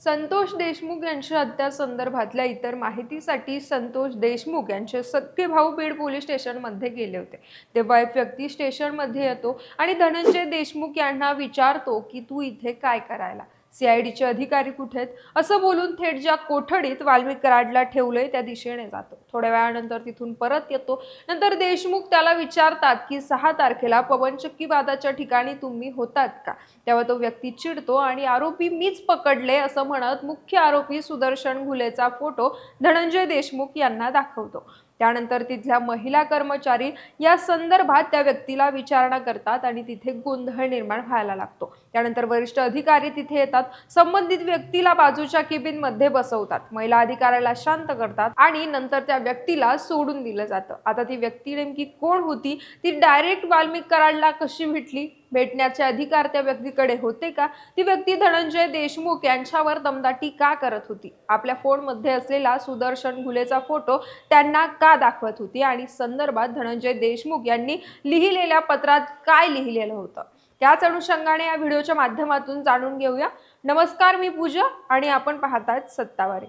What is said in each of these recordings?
संतोष देशमुख यांच्या हत्या संदर्भातल्या इतर माहितीसाठी संतोष देशमुख यांचे सख्खे भाऊ बीड पोलीस स्टेशनमध्ये गेले होते. तेव्हा एक व्यक्ती स्टेशनमध्ये येतो आणि धनंजय देशमुख यांना विचारतो की तू इथे काय करायला? सीआयडीचे अधिकारी कुठे आहेत? असं बोलून थेट ज्या कोठडीत वाल्मिक कराडला ठेवलंय त्या दिशेने जातो. थोड्या वेळानंतर तिथून परत येतो. नंतर देशमुख त्याला विचारतात की सहा तारखेला पवन चक्कीवादाच्या ठिकाणी तुम्ही होतात का? तेव्हा तो व्यक्ती चिडतो आणि आरोपी मीच पकडले असं म्हणत मुख्य आरोपी सुदर्शन घुलेचा फोटो धनंजय देशमुख यांना दाखवतो. त्यानंतर तिथल्या महिला कर्मचारी या संदर्भात त्या व्यक्तीला विचारणा करतात आणि तिथे गोंधळ निर्माण व्हायला लागतो. त्यानंतर वरिष्ठ अधिकारी तिथे येतात. संबंधित व्यक्तीला बाजूच्या केबिनमध्ये बसवतात. महिला अधिकाऱ्याला शांत करतात आणि नंतर त्या व्यक्तीला सोडून दिलं जातं. आता ती व्यक्ती नेमकी कोण होती? ती डायरेक्ट वाल्मिक कराडला कशी भेटली? भेटण्याचे अधिकार त्या व्यक्तीकडे होते का? ती व्यक्ती धनंजय देशमुख यांच्यावर दमदाटी का करत होती? आपल्या फोनमध्ये असलेला सुदर्शन घुलेचा फोटो त्यांना का दाखवत होती? आणि संदर्भात धनंजय देशमुख यांनी लिहिलेल्या पत्रात काय लिहिलेलं होतं? त्याच अनुषंगाने या व्हिडिओच्या माध्यमातून जाणून घेऊया. नमस्कार मी पूजा आणि आपण पाहतायत सत्तावारी.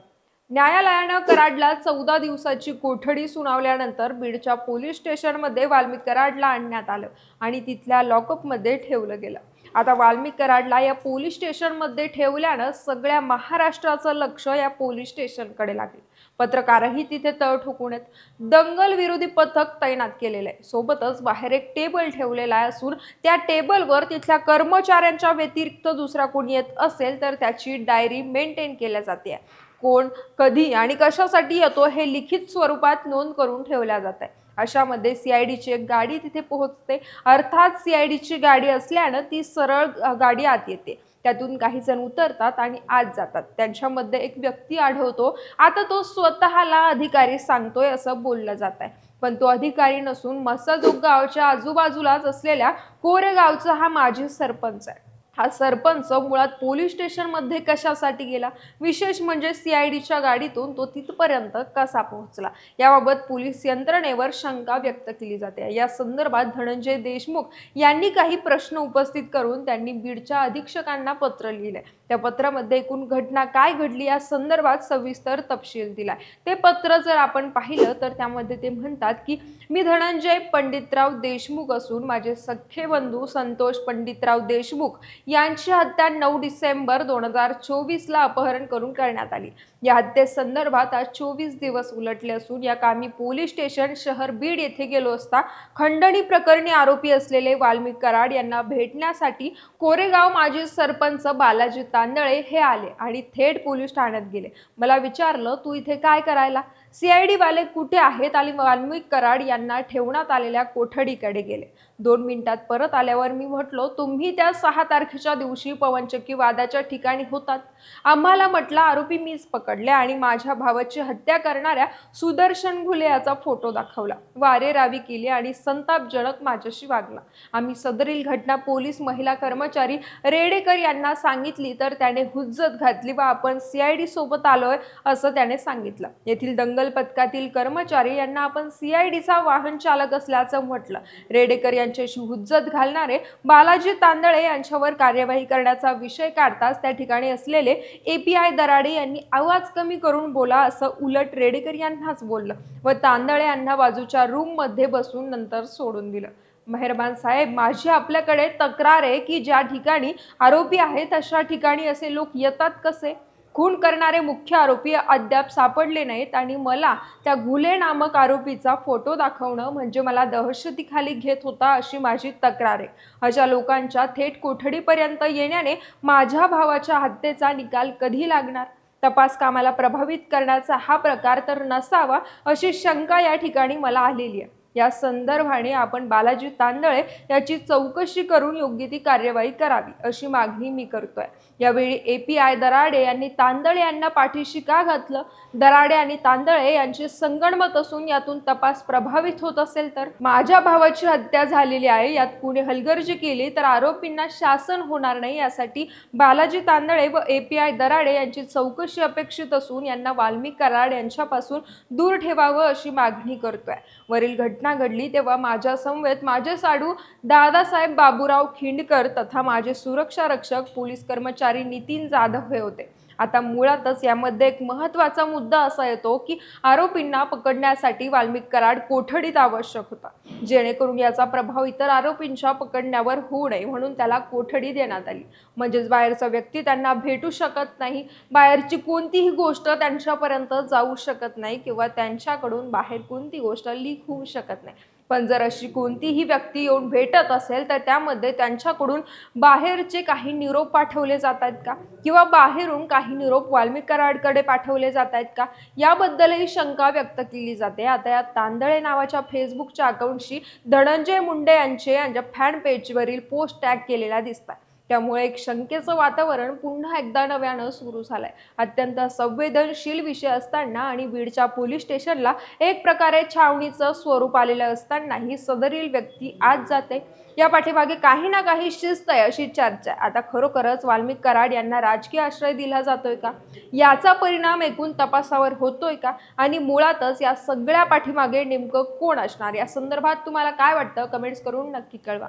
न्यायालयानं कराडला चौदा दिवसाची कोठडी सुनावल्यानंतर बीडच्या पोलीस स्टेशनमध्ये वाल्मिक कराडला आणण्यात आलं आणि तिथल्या लॉकअपमध्ये ठेवलं गेलं. आता वाल्मिक कराडला या पोलीस स्टेशनमध्ये ठेवल्यानं सगळ्या महाराष्ट्राचं लक्ष या पोलीस स्टेशनकडे लागले. पत्रकारही तिथे तळ ठोकून आहेत. दंगल विरोधी पथक तैनात केलेलं आहे. सोबतच बाहेर एक टेबल ठेवलेला आहे असून त्या टेबलवर तिथल्या कर्मचाऱ्यांच्या व्यतिरिक्त दुसरा कोणी येत असेल तर त्याची डायरी मेंटेन केल्या जाते. कोण कधी आणि कशासाठी येतो हे लिखित स्वरूपात नोंद करून ठेवल्या जात आहे. अशामध्ये सी आय डीची एक गाडी तिथे पोहोचते. अर्थात सी आय डीची गाडी असल्यानं ती सरळ गाडी आत येते. त्यातून काही जण उतरतात आणि आत जातात. त्यांच्यामध्ये एक व्यक्ती आढळतो. आता तो स्वतःला अधिकारी सांगतोय असं बोललं जात आहे पण तो अधिकारी नसून मसाजोग गावच्या आजूबाजूलाच असलेल्या कोरेगावचा हा माजी सरपंच आहे. हा सरपंच मुळात पोलीस स्टेशनमध्ये कशासाठी गेला? विशेष म्हणजे सी आयडीच्या गाडीतून तो तिथपर्यंत कसा पोहोचला? याबाबत पोलीस यंत्रणेवर शंका व्यक्त केली जाते. या संदर्भात धनंजय देशमुख यांनी काही प्रश्न उपस्थित करून त्यांनी बीडच्या अधीक्षकांना पत्र लिहिलंय. त्या पत्रामध्ये एकूण घटना काय घडली या संदर्भात सविस्तर तपशील दिलाय. ते पत्र जर आपण पाहिलं तर त्यामध्ये ते म्हणतात की मी धनंजय पंडितराव देशमुख असून माझे सख्खे बंधू संतोष पंडितराव देशमुख यांची हत्या नऊ डिसेंबर दोन हजार चोवीसला अपहरण करून करण्यात आली. या हत्येसंदर्भात आज चोवीस दिवस उलटले असून या कामी पोलीस स्टेशन शहर बीड येथे गेलो असता खंडणी प्रकरणी आरोपी असलेले वाल्मिक कराड यांना भेटण्यासाठी कोरेगाव माजी सरपंच बालाजी तांदळे हे आले आणि थेट पोलीस ठाण्यात गेले. मला विचारलं तू इथे काय करायला? सीआयडी वाले कुठे आहेत? आणि वाल्मिक कराड यांना ठेवण्यात आलेल्या कोठडीकडे गेले. दोन मिनिटात परत आल्यावर मी म्हटलो तुम्ही त्या सहा तारखेच्या दिवशी पवनचक्की वादाच्या ठिकाणी होतात. आम्हाला म्हटलं आरोपी मीच पकडले आणि माझ्या भावाची हत्या करणाऱ्या सुदर्शन घुले याचा फोटो दाखवला. वारे रावी केली आणि संतापजनक माझ्याशी वागला. आम्ही सदरील घटना पोलीस महिला कर्मचारी रेडेकर यांना सांगितली तर त्याने हुज्जत घातली व आपण सीआयडी सोबत आलोय असं त्याने सांगितलं. येथील दंगल पथकातील कर्मचारी यांना आपण सीआयडीचा वाहन चालक असल्याचं म्हटलं. रेडेकर यांच्याशी हुज्जत घालणारे बालाजी तांदळे यांच्यावर कार्यवाही करण्याचा विषय काढताच त्या ठिकाणी असलेले एपीआय दराडे यांनी आवाज कमी करून बोला असं उलट रेडेकर यांनाच बोललं व तांदळे यांना बाजूच्या रूममध्ये बसून नंतर सोडून दिलं. मेहरबान साहेब माझी आपल्याकडे तक्रार आहे की ज्या ठिकाणी आरोपी आहेत अशा ठिकाणी असे लोक येतात कसे? खून करणारे मुख्य आरोपी अद्याप सापडले नाहीत आणि मला त्या गुले नामक आरोपीचा फोटो दाखवणं म्हणजे मला दहशतीखाली घेत होता अशी माझी तक्रार आहे. अशा लोकांच्या थेट कोठडीपर्यंत येण्याने माझ्या भावाच्या हत्येचा निकाल कधी लागणार? तपास कामाला प्रभावित करण्याचा हा प्रकार तर नसावा अशी शंका या ठिकाणी मला आलेली आहे. या संदर्भाने आपण बालाजी तांदळे याची चौकशी करून योग्य ती कार्यवाही करावी अशी मागणी मी करतोय. यावेळी ए पी आय दराडे यांनी तांदळे यांना पाठीशी का घातलं? दराडे आणि तांदळे यांचे संगणमत असून यातून तपास प्रभावित होत असेल तर? माझ्या भावाची हत्या झालेली आहे यात कुणी हलगर्जी केली तर आरोपींना शासन होणार नाही यासाठी बालाजी तांदळे व ए पी आय दराडे यांची चौकशी अपेक्षित असून यांना वाल्मिक कराड यांच्यापासून दूर ठेवावं अशी मागणी करतोय. वरील घटना घटना घडली तेव्हा माझ्या समवेत माझे साडू दादासाहेब बाबूराव खिंडकर तथा माझे सुरक्षा रक्षक पोलीस कर्मचारी नितीन जाधव हे होते. आता मुळातच यामध्ये एक महत्त्वाचा मुद्दा असा येतो की आरोपींना पकडण्यासाठी वाल्मिक कराड कोठडीत आवश्यक होता. जेणेकरून याचा प्रभाव इतर आरोपींच्या पकडण्यावर होऊ नये म्हणून त्याला कोठडी देण्यात आली. म्हणजेच बाहेरचा व्यक्ती त्यांना भेटू शकत नाही. बाहेरची कोणतीही गोष्ट त्यांच्यापर्यंत जाऊ शकत नाही किंवा त्यांच्याकडून बाहेर कोणती गोष्ट लीक होऊ शकत नाही. पण जर अशी कोणतीही व्यक्ती येऊन भेटत असेल तर त्यामध्ये त्यांच्याकडून बाहेरचे काही निरोप पाठवले जात आहेत का? किंवा बाहेरून काही निरोप वाल्मिक कराडकडे पाठवले जात आहेत का? याबद्दलही शंका व्यक्त केली जाते. आता या तांदळे नावाच्या फेसबुकच्या अकाउंटशी धनंजय मुंडे यांचे यांच्या फॅन पेजवरील पोस्ट टॅग केलेला दिसतात त्यामुळे एक शंकेचं वातावरण पुन्हा एकदा नव्यानं सुरू झालंय. अत्यंत संवेदनशील विषय असताना आणि बीडच्या पोलीस स्टेशनला एक प्रकारे छावणीचं स्वरूप आलेलं असताना ही सदरील व्यक्ती आज जाते. या पाठीमागे काही ना काही शिस्त आहे अशी चर्चा आहे. आता खरोखरच वाल्मिक कराड यांना राजकीय आश्रय दिला जातोय का? याचा परिणाम एकूण तपासावर होतोय का? आणि मुळातच या सगळ्या पाठीमागे नेमकं कोण असणार? या संदर्भात तुम्हाला काय वाटतं? कमेंट्स करून नक्की कळवा.